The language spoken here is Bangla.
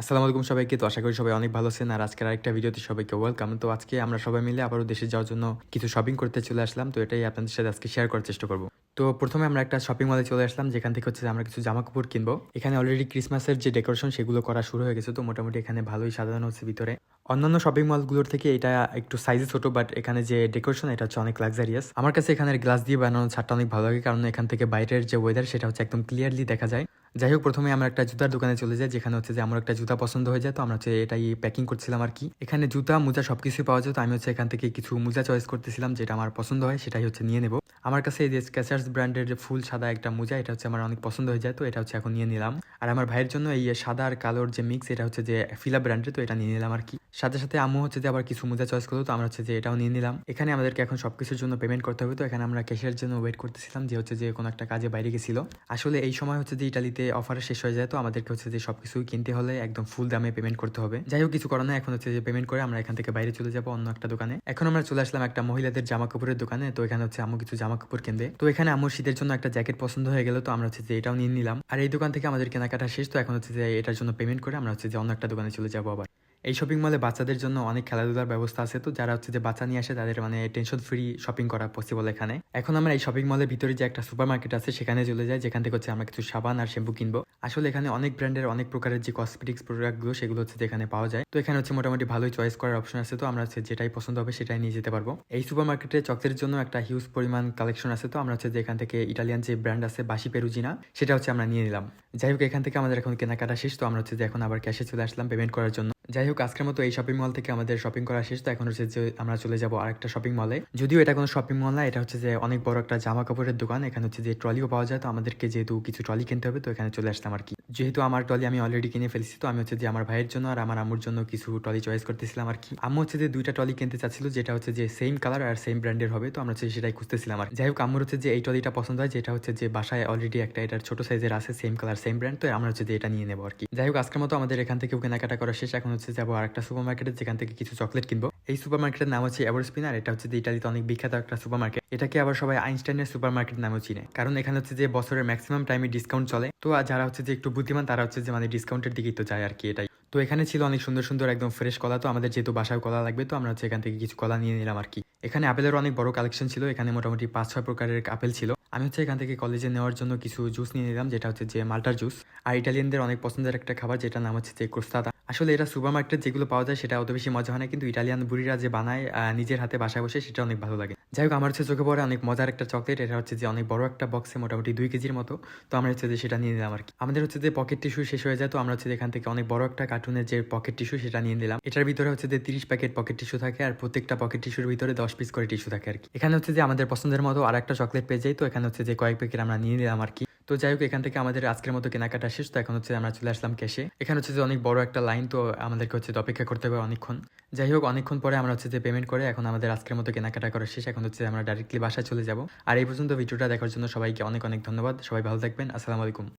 আসসালামু আলাইকুম সবাইকে। তো আশা করি সবাই অনেক ভালো আছেন। আর আজকের আরেকটা ভিডিওতে সবাইকে ওয়েলকাম। তো আজকে আমরা সবাই মিলে আবারও দেশে যাওয়ার জন্য কিছু শপিং করতে চলে আসলাম। তো এটাই আপনাদের সাথে আজকে শেয়ার করার চেষ্টা করব। তো প্রথমে আমরা একটা শপিং মলে চলে আসলাম। যেখান থেকে হচ্ছে আমরা কিছু জামা কাপড় কিনবো। এখানে অলরেডি ক্রিসমাসের যে ডেকোরেশন সেগুলো করা শুরু হয়ে গেছে। তো মোটামুটি এখানে ভালোই সাজানো হচ্ছে ভিতরে। অন্যান্য শপিং মলগুলোর থেকে এটা একটু সাইজে ছোট বাট এখানে যে ডেকোরেশন এটা হচ্ছে অনেক লাক্সারিয়াস আমার কাছে এখানে গ্লাস দিয়ে বানানো ছাদটা অনেক ভালো লাগে। কারণ এখান থেকে বাইরের যে ওয়েদার সেটা হচ্ছে একদম ক্লিয়ারলি দেখা যায়। যাই হোক, প্রথমে আমরা একটা জুতার দোকানে চলে যাই, যেখানে হচ্ছে যে আমার একটা জুতা পছন্দ হয়ে যায়, তো আমরা হচ্ছে এটাই প্যাকিং করছিলাম আর কি। এখানে জুতা, মোজা সবকিছুই পাওয়া যায়, তো আমি হচ্ছে এখান থেকে কিছু মোজা চয়েস করতেছিলাম, যেটা আমার পছন্দ হয়, সেটাই হচ্ছে নিয়ে নেব। আমার কাছে এই যে স্ক্যাচার্স ব্র্যান্ডের যে ফুল সাদা একটা মোজা, এটা হচ্ছে আমার অনেক পছন্দ হয়ে যায়, তো এটা হচ্ছে এখন নিয়ে নিলাম। আর আমার ভাইয়ের জন্য এই সাদা আর কালোর যে মিক্স এটা হচ্ছে যে ফিলা ব্র্যান্ডের তো এটা নিয়ে নিলাম আর কি। সাথে সাথে আম্মু হচ্ছে যে আবার কিছু মোজা চয়েস করল, তো আমরা হচ্ছে যে এটাও নিয়ে নিলাম। এখানে আমাদেরকে এখন সবকিছুর জন্য পেমেন্ট করতে হবে, তো এখানে আমরা ক্যাশের জন্য ওয়েট করতেছিলাম, যে হচ্ছে যে কোনো একটা কাজে বাইরে গেছিল। আসলে এই সময় হচ্ছে যে ইটালিতে অফার শেষ হয়ে যায়, তো আমাদেরকে হচ্ছে যে সব কিছু কিনতে হলে একদম ফুল দামে পেমেন্ট করতে হবে। যাই হোক, কিছু করার না এখন হচ্ছে যে পেমেন্ট করে আমরা এখান থেকে বাইরে চলে যাব অন্য একটা দোকানে। এখন আমরা চলে আসলাম একটা মহিলাদের জামা কাপড়ের দোকানে, তো এখানে হচ্ছে আমু কিছু জামা কাপড় কিনবে। তো এখানে আম্মুর শীতের জন্য একটা জ্যাকেট পছন্দ হয়ে গেল, তো আমরা হচ্ছে যে এটাও নিয়ে নিলাম। আর এই দোকান থেকে আমাদের কেনাকাটা শেষ, তো এখন হচ্ছে যে এটার জন্য পেমেন্ট করে আমরা হচ্ছে যে অন্য একটা দোকানে চলে যাব আবার। এই শপিং মলে বাচ্চাদের জন্য অনেক খেলাধুলার ব্যবস্থা আছে। তো যারা হচ্ছে যে বাচ্চা নিয়ে আসে, তাদের মানে টেনশন ফ্রি শপিং করা পসিবল এখানে। এখন আমরা এই শপিং মলের ভিতরে যে একটা সুপার মার্কেট আছে, সেখানে চলে যাই। যেখান থেকে হচ্ছে আমরা কিছু সাবান আর শ্যাম্পু কিনবো। আসলে এখানে অনেক ব্র্যান্ডের অনেক প্রকারের যে কসমেটিক্স প্রোডাক্টগুলো সেগুলো হচ্ছে যে এখানে পাওয়া যায়। তো এখানে হচ্ছে মোটামুটি ভালোই চয়েস করার অপশন আছে। তো আমরা হচ্ছে যেটাই পছন্দ হবে, সেটাই নিয়ে যেতে পারব। এই সুপার মার্কেটে চকলেটের জন্য একটা হিউজ পরিমাণ কালেকশন আছে। তো আমরা হচ্ছে যে এখান থেকে ইটালিয়ান যে ব্র্যান্ড আছে, বাসি পেরুজিনা, সেটা হচ্ছে আমরা নিয়ে নিলাম। যাই হোক, এখান থেকে আমাদের এখন কেনাকাটা শেষ। তো আমরা হচ্ছে যে এখন আবার ক্যাশে চলে আসলাম পেমেন্ট করার জন্য। যাই হোক আজকের মতো এই শপিং মল থেকে আমাদের শপিং করা শেষ তো এখন হচ্ছে যে আমরা চলে যাব আরেকটা শপিং মলে যদিও এটা কোনো শপিং মল না এটা হচ্ছে যে অনেক বড় একটা জামা কাপড়ের দোকান এখানে হচ্ছে যে ট্রলিও পাওয়া যায় তো আমাদেরকে যেহেতু কিছু ট্রলি কিনতে হবে তো এখানে চলে আসলাম আর কি যেহেতু আমার ট্রলি আমি অলরেডি কিনে ফেলেছি তো আমি হচ্ছে যে আমার ভাইয়ের জন্য আর আমার আম্মুর জন্য কিছু ট্রলি চয়েস করতেছিলাম আর কি আম্মু হচ্ছে যে দুইটা ট্রলি কিনতে চাচ্ছিল যেটা হচ্ছে যে সেম কালার আর সেম ব্র্যান্ডের হবে তো আমরা হচ্ছে সেটাই খুঁজতেছিলাম আর যাই হোক আম্মুর হচ্ছে যে এই ট্রলিটা পছন্দ হয় যেটা হচ্ছে যে বাসায় অলরেডি একটা এটার ছোট সাইজের আছে সেম কালার সেম ব্র্যান্ড তো আমরা হচ্ছে যে এটা নিয়ে নেব আর কি যাই হোক আজকের মতো আমাদের এখান থেকেও কেনাকাটা করা শেষ এখন হচ্ছে যাব আর একটা সুপার মার্কেটে যেখান থেকে কিছু চকলেট কিনবো। এই সুপার মার্কেটের নাম হচ্ছে এভারস্পিনার এটা হচ্ছে যে ইটালিতে অনেক বিখ্যাত একটা সুপার মার্কেট এটাকে আবার সবাই আইনস্টাইনের সুপার মার্কেট নামেও চিনে। কারণ এখানে হচ্ছে যে বছরের ম্যাক্সিমাম টাইমে ডিসকাউন্ট চলে। তো যারা হচ্ছে যে একটু বুদ্ধিমান, তারা হচ্ছে যে মানে ডিসকাউন্টের দিকেই তো যায় আর কি এটাই। তো এখানে ছিল অনেক সুন্দর সুন্দর একদম ফ্রেশ কলা। তো আমাদের যেহেতু বাসায় কলা লাগবে, তো আমরা হচ্ছে এখান থেকে কিছু কলা নিয়ে নিলাম আর কি। এখানে আপেলের অনেক বড় কালেকশন ছিল। এখানে মোটামুটি পাঁচ, ছয় প্রকারের আপেল ছিল। আমি হচ্ছে এখান থেকে কলেজে নেওয়ার জন্য কিছু জুস নিয়ে নিলাম, যেটা হচ্ছে যে মাল্টার জুস আর ইটালিয়ানদের অনেক পছন্দের একটা খাবার যেটা নাম হচ্ছে যে কোস্তাদা আসলে এটা সুপার মার্কেটে যেগুলো পাওয়া যায় সেটা অত বেশি মজা হয় না, কিন্তু ইটালিয়ান বুড়িরা যে বানায় নিজের হাতে বাসায় বসে, সেটা অনেক ভালো লাগে। যাই হোক, আমার হচ্ছে চোখে পড়ে অনেক মজার একটা চকলেট। এটা হচ্ছে যে অনেক বড় একটা বক্সে মোটামুটি দুই কেজির মতো। তো আমরা হচ্ছে যে সেটা নিয়ে নিলাম আর কি। আমাদের হচ্ছে যে পকেট টিস্যু শেষ হয়ে যায়, তো আমরা হচ্ছে এখান থেকে অনেক বড় একটা কার্টুনের যে পকেট টিস্যু সেটা নিয়ে নিলাম। এটার ভিতরে হচ্ছে যে তিরিশ প্যাকেট পকেট টিস্যু থাকে আর প্রত্যেকটা পকেট টিস্যুর ভিতরে দশ পিস করে টিস্যু থাকে আর কি। এখানে হচ্ছে যে আমাদের পছন্দের মতো আর একটা চকলেট পেয়ে যাই, তো এখানে হচ্ছে যে কয়েক প্যাকেট আমরা নিয়ে নিলাম আর কি। তো যাই হোক, এখান থেকে আমাদের আজকের মতো কেনাকাটা শেষ। তো এখন হচ্ছে আমরা চলে আসলাম ক্যাশে এখানে হচ্ছে যে অনেক বড় একটা লাইন তো আমাদেরকে হচ্ছে অপেক্ষা করতে হবে অনেকক্ষণ। যাই হোক, অনেকক্ষণ পরে আমরা হচ্ছে যে পেমেন্ট করে এখন আমাদের আজকের মতো কেনাকাটা করা শেষ। এখন হচ্ছে আমরা ডাইরেক্টলি বাসায় চলে যাব। আর এই পর্যন্ত ভিডিওটা দেখার জন্য সবাইকে অনেক অনেক ধন্যবাদ। সবাই ভালো থাকবেন। আসসালামু আলাইকুম।